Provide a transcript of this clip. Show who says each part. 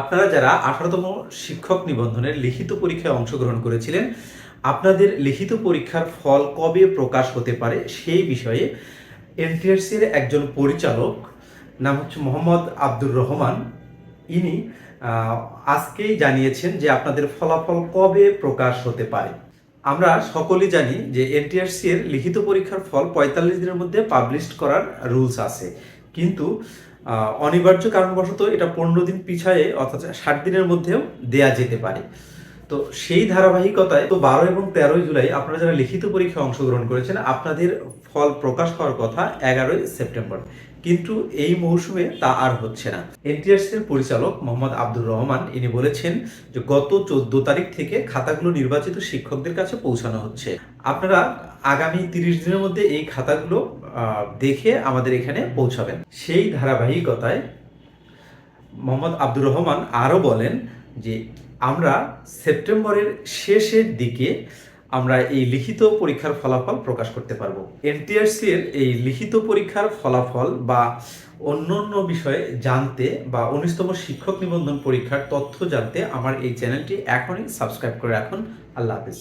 Speaker 1: আপনারা যারা আঠারোতম শিক্ষক নিবন্ধনের লিখিত পরীক্ষায় অংশগ্রহণ করেছিলেন, আপনাদের লিখিত পরীক্ষার ফল কবে প্রকাশ হতে পারে সেই বিষয়ে এনটিআরসির একজন পরিচালক, নাম হচ্ছে মোহাম্মদ আব্দুর রহমান, ইনি আজকেই জানিয়েছেন যে আপনাদের ফলাফল কবে প্রকাশ হতে পারে। আমরা সকলেই জানি যে এনটিআরসি এর লিখিত পরীক্ষার ফল পঁয়তাল্লিশ দিনের মধ্যে পাবলিশ করার রুলস আছে। কিন্তু অনিবার্য কারণবশত এটা পনেরো দিন পিছায়ে, অর্থাৎ ষাট দিনের মধ্যেও দেয়া যেতে পারে। তো সেই ধারাবাহিকতায় তো বারো এবং তেরোই জুলাই আপনারা যারা লিখিত পরীক্ষায় অংশগ্রহণ করেছেন, আপনাদের ফল প্রকাশ হওয়ার কথা এগারোই সেপ্টেম্বর। কিন্তু এই মৌসুমে তা আর হচ্ছে না। এনটিআরসি এর পরিচালক মোহাম্মদ আব্দুর রহমান, ইনি বলেছেন যে গত চোদ্দ তারিখ থেকে খাতাগুলো নির্বাচিত শিক্ষকদের কাছে পৌঁছানো হচ্ছে। আপনারা আগামী তিরিশ দিনের মধ্যে এই খাতাগুলো দেখে আমাদের এখানে পৌঁছাবেন। সেই ধারাবাহিকতায় মোহাম্মদ আব্দুর রহমান আরও বলেন যে, আমরা সেপ্টেম্বরের শেষের দিকে আমরা এই লিখিত পরীক্ষার ফলাফল প্রকাশ করতে পারব। এনটিআরসি এর এই লিখিত পরীক্ষার ফলাফল বা অন্য অন্য বিষয়ে জানতে বা উনিশতম শিক্ষক নিবন্ধন পরীক্ষার তথ্য জানতে আমার এই চ্যানেলটি এখনই সাবস্ক্রাইব করে রাখুন। আল্লাহ হাফিজ।